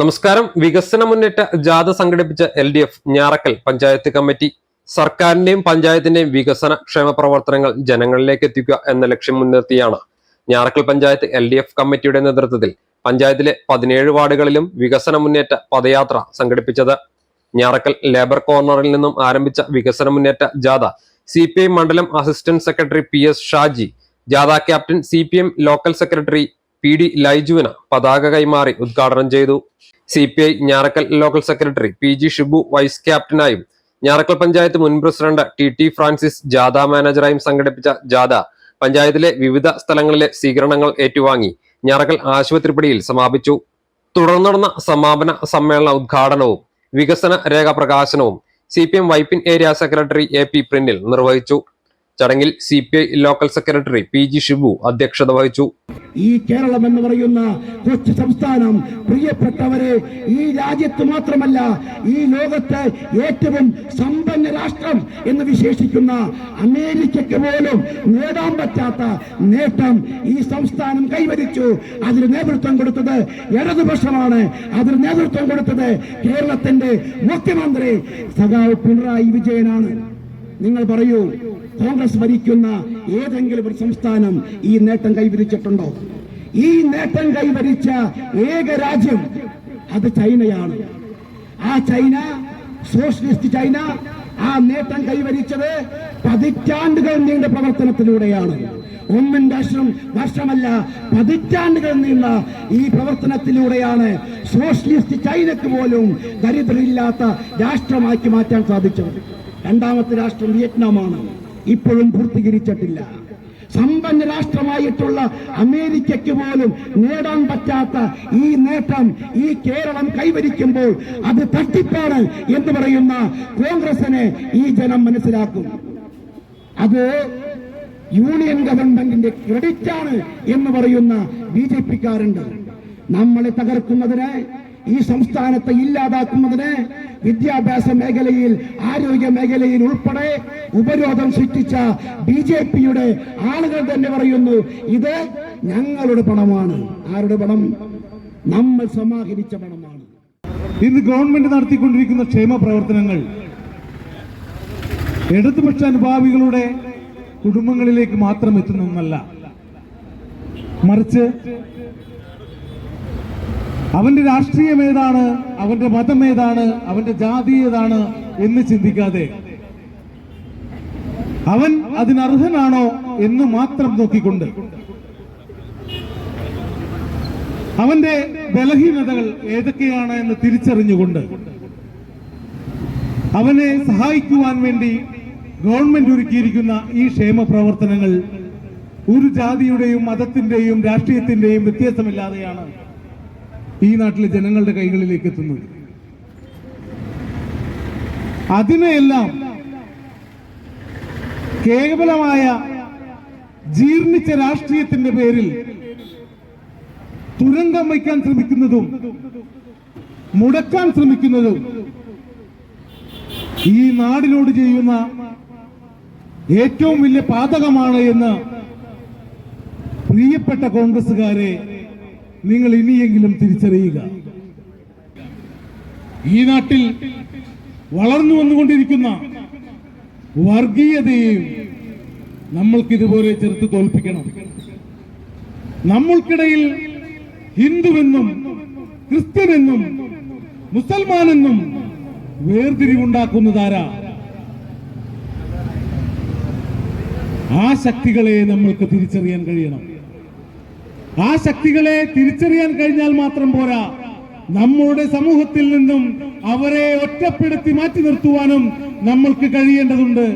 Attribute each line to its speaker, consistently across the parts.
Speaker 1: നമസ്കാരം വികസന മുന്നേറ്റ ജാഥ സംഘടിപ്പിച്ച L D F Njarakkal panchayat committee സർക്കാരിന്റെയും പഞ്ചായത്തിന്റെയും വികസന ക്ഷേമ പ്രവർത്തനങ്ങൾ ജനങ്ങളിലേക്ക് എത്തിക്കുക എന്ന ലക്ഷ്യം മുൻനിർത്തിയാണ് Njarakkal panchayat L D F കമ്മിറ്റിയുടെ നേതൃത്വത്തിൽ പഞ്ചായത്തിലെ പതിനേഴ് വാർഡുകളിലും വികസന മുന്നേറ്റ പദയാത്ര സംഘടിപ്പിച്ചത് ഞാറക്കൽ ലേബർ കോർണറിൽ നിന്നും ആരംഭിച്ച വികസന മുന്നേറ്റ ജാഥ സി മണ്ഡലം അസിസ്റ്റന്റ് സെക്രട്ടറി പി ഷാജി ജാഥ captain C local secretary P D ലൈജുവിന് പതാക കൈമാറി ഉദ്ഘാടനം ചെയ്തു C P I Njarakkal local secretary P G Shibu vice ക്യാപ്റ്റനായും ഞാറക്കൽ പഞ്ചായത്ത് മുൻ പ്രസിഡന്റ് ടി ടി ഫ്രാൻസിസ് ജാഥ മാനേജറായും സംഘടിപ്പിച്ച ജാഥ പഞ്ചായത്തിലെ വിവിധ സ്ഥലങ്ങളിലെ സ്വീകരണങ്ങൾ ഏറ്റുവാങ്ങി ഞാറക്കൽ ആശുപത്രിപ്പടിയിൽ സമാപിച്ചു തുടർന്ന് സമാപന സമ്മേളന ഉദ്ഘാടനവും വികസന രേഖ പ്രകാശനവും C P M Vypin area secretary A P Prinil നിർവഹിച്ചു ചടങ്ങിൽ C P I local secretary P G Shibu അധ്യക്ഷത വഹിച്ചു
Speaker 2: ഈ കേരളം എന്ന് പറയുന്ന കൊച്ചു സംസ്ഥാനം പ്രിയപ്പെട്ടവരെ ഈ രാജ്യത്ത് മാത്രമല്ല ഈ ലോകത്തെ ഏറ്റവും സമ്പന്ന രാഷ്ട്രം എന്ന് വിശേഷിക്കുന്ന അമേരിക്കയ്ക്ക് പോലും നേടാൻ പറ്റാത്ത നേട്ടം ഈ സംസ്ഥാനം കൈവരിച്ചു അതിന് നേതൃത്വം കൊടുത്തത് ഇടതുപക്ഷമാണ് അതിന് നേതൃത്വം കൊടുത്തത് കേരളത്തിന്റെ മുഖ്യമന്ത്രി സഖാവ് പിണറായി വിജയനാണ് നിങ്ങൾ പറയൂ കോൺഗ്രസ് ഭരിക്കുന്ന ഏതെങ്കിലും ഒരു സംസ്ഥാനം ഈ നേട്ടം കൈവരിച്ചിട്ടുണ്ടോ ഈ നേട്ടം കൈവരിച്ച ഏക രാജ്യം അത് ചൈനയാണ് ആ ചൈന സോഷ്യലിസ്റ്റ് ചൈന ആ നേട്ടം കൈവരിച്ചത് പതിറ്റാണ്ടുകൾ നീണ്ട പ്രവർത്തനത്തിലൂടെയാണ് ഒന്നും വർഷം വർഷമല്ല പതിറ്റാണ്ടുകൾ നീണ്ട ഈ പ്രവർത്തനത്തിലൂടെയാണ് സോഷ്യലിസ്റ്റ് ചൈനക്ക് പോലും ദരിദ്രരില്ലാത്ത രാഷ്ട്രമാക്കി മാറ്റാൻ സാധിച്ചത് രണ്ടാമത്തെ രാഷ്ട്രം വിയറ്റ്നാമാണ് ഇപ്പോഴും പൂർത്തീകരിച്ചിട്ടില്ല സമ്പന്ന രാഷ്ട്രമായിട്ടുള്ള അമേരിക്കയ്ക്ക് പോലും നേടാൻ പറ്റാത്ത ഈ നേട്ടം ഈ കേരളം കൈവരിക്കുമ്പോൾ അത് തട്ടിപ്പാണ് എന്ന് പറയുന്ന കോൺഗ്രസിനെ ഈ ജനം മനസ്സിലാക്കും അത് യൂണിയൻ ഗവൺമെന്റിന്റെ ക്രെഡിറ്റ് ആണ് എന്ന് പറയുന്ന ബി ജെ പിക്കാരുണ്ട് നമ്മളെ തകർക്കുന്നതിന് ഈ സംസ്ഥാനത്തെ ഇല്ലാതാക്കുന്നതിന് വിദ്യാഭ്യാസ മേഖലയിൽ ആരോഗ്യ മേഖലയിൽ ഉൾപ്പെടെ ഉപരോധം സൃഷ്ടിച്ച ബി ജെ പിയുടെ ആളുകൾ തന്നെ പറയുന്നു ഇത് ഞങ്ങളുടെ പണമാണ് ആരുടെ പണം നമ്മൾ സമാഹരിച്ച പണമാണ് ഇന്ന് ഗവൺമെന്റ് നടത്തിക്കൊണ്ടിരിക്കുന്ന ക്ഷേമ പ്രവർത്തനങ്ങൾ ഇടതുപക്ഷ അനുഭാവികളുടെ കുടുംബങ്ങളിലേക്ക് മാത്രം ഒന്നല്ല മറിച്ച് അവന്റെ രാഷ്ട്രീയം ഏതാണ് അവന്റെ മതം ഏതാണ് അവന്റെ ജാതി ഏതാണ് എന്ന് ചിന്തിക്കാതെ അവൻ അതിനർഹനാണോ എന്ന് മാത്രം നോക്കിക്കൊണ്ട് അവന്റെ ബലഹീനതകൾ ഏതൊക്കെയാണ് എന്ന് തിരിച്ചറിഞ്ഞുകൊണ്ട് അവനെ സഹായിക്കുവാൻ വേണ്ടി ഗവൺമെന്റ് ഒരുക്കിയിരിക്കുന്ന ഈ ക്ഷേമ പ്രവർത്തനങ്ങൾ ഒരു ജാതിയുടെയും മതത്തിന്റെയും രാഷ്ട്രീയത്തിന്റെയും വ്യത്യാസമില്ലാതെയാണ് ഈ നാട്ടിലെ ജനങ്ങളുടെ കൈകളിലേക്ക് എത്തുന്നത് അതിനെയെല്ലാം കേവലമായ ജീർണിച്ച രാഷ്ട്രീയത്തിന്റെ പേരിൽ തുരങ്കം വയ്ക്കാൻ ശ്രമിക്കുന്നതും മുടക്കാൻ ശ്രമിക്കുന്നതും ഈ നാടിനോട് ചെയ്യുന്ന ഏറ്റവും വലിയ പാതകമാണ് എന്ന് പ്രിയപ്പെട്ട കോൺഗ്രസുകാരെ നിങ്ങൾ ഇനിയെങ്കിലും തിരിച്ചറിയുക ഈ നാട്ടിൽ വളർന്നു വന്നുകൊണ്ടിരിക്കുന്ന വർഗീയതയെയും ഇതുപോലെ ചെറുത്ത് തോൽപ്പിക്കണം നമ്മൾക്കിടയിൽ ഹിന്ദുവെന്നും ക്രിസ്ത്യനെന്നും മുസൽമാനെന്നും വേർതിരിവുണ്ടാക്കുന്നതാരാ ആ ശക്തികളെ നമ്മൾക്ക് തിരിച്ചറിയാൻ കഴിയണം ആ ശക്തികളെ തിരിച്ചറിയാൻ കഴിഞ്ഞാൽ മാത്രം പോരാ നമ്മുടെ സമൂഹത്തിൽ നിന്നും അവരെ ഒറ്റപ്പെടുത്തി മാറ്റി നിർത്തുവാനും നമ്മൾക്ക് കഴിയേണ്ടതുണ്ട്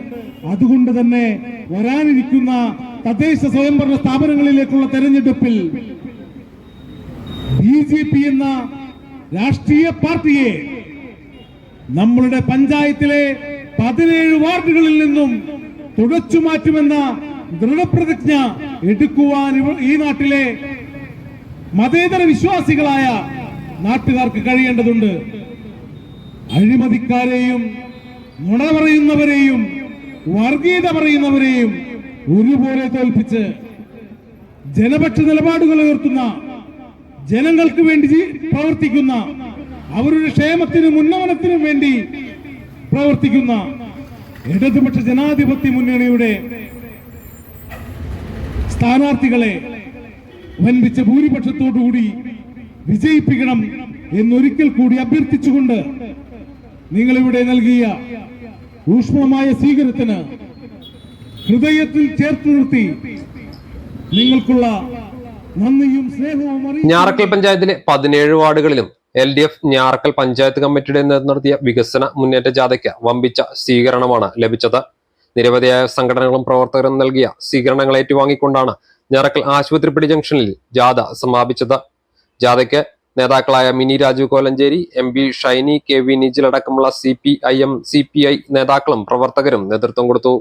Speaker 2: അതുകൊണ്ട് തന്നെ വരാനിരിക്കുന്ന തദ്ദേശ സ്വയംഭരണ സ്ഥാപനങ്ങളിലേക്കുള്ള തെരഞ്ഞെടുപ്പിൽ ബി ജെ പി എന്ന രാഷ്ട്രീയ പാർട്ടിയെ നമ്മളുടെ പഞ്ചായത്തിലെ പതിനേഴ് വാർഡുകളിൽ നിന്നും തുടച്ചു മാറ്റുമെന്ന ദൃഢപ്രതിജ്ഞ എടുക്കുവാൻ ഈ നാട്ടിലെ മതേതര വിശ്വാസികളായ നാട്ടുകാർക്ക് കഴിയേണ്ടതുണ്ട് അഴിമതിക്കാരെയും നുണ പറയുന്നവരെയും വർഗീയത പറയുന്നവരെയും ഒരുപോലെ തോൽപ്പിച്ച് ജനപക്ഷ നിലപാടുകൾ ഉയർത്തുന്ന ജനങ്ങൾക്ക് വേണ്ടി പ്രവർത്തിക്കുന്ന അവരുടെ ക്ഷേമത്തിനും ഉന്നമനത്തിനും വേണ്ടി പ്രവർത്തിക്കുന്ന ഇടതുപക്ഷ ജനാധിപത്യ മുന്നണിയുടെ സ്ഥാനാർത്ഥികളെ വൻപിച്ച ഭൂരിപക്ഷത്തോടുകൂടി വിജയിപ്പിക്കണം എന്നൊരിക്കൽ കൂടി അഭ്യർത്ഥിച്ചുകൊണ്ട് നിങ്ങളിവിടെ നൽകിയ ഊഷ്മമായ സ്വീകരണത്തിന് ഹൃദയത്തിൽ ചേർത്ത് നിർത്തി നിങ്ങൾക്കുള്ള നന്ദിയും സ്നേഹവും
Speaker 1: ഞാറക്കൽ പഞ്ചായത്തിലെ പതിനേഴ് വാർഡുകളിലും L D F Njarakkal panchayat കമ്മിറ്റിയുടെ നേതൃത്വം നടത്തിയ വികസന മുന്നേറ്റ ജാഥയ്ക്ക് വമ്പിച്ച സ്വീകരണമാണ് ലഭിച്ചത് നിരവധിയായ സംഘടനകളും പ്രവർത്തകരും നൽകിയ സ്വീകരണങ്ങൾ ഏറ്റുവാങ്ങിക്കൊണ്ടാണ് ഞറക്കൽ ആശുപത്രിപ്പടി ജംഗ്ഷനിൽ ജാഥ സമാപിച്ചത് ജാഥയ്ക്ക് നേതാക്കളായ Mini Raju Kolenchery M B Shiny K V Nijil അടക്കമുള്ള C P I M C P I നേതാക്കളും പ്രവർത്തകരും നേതൃത്വം കൊടുത്തു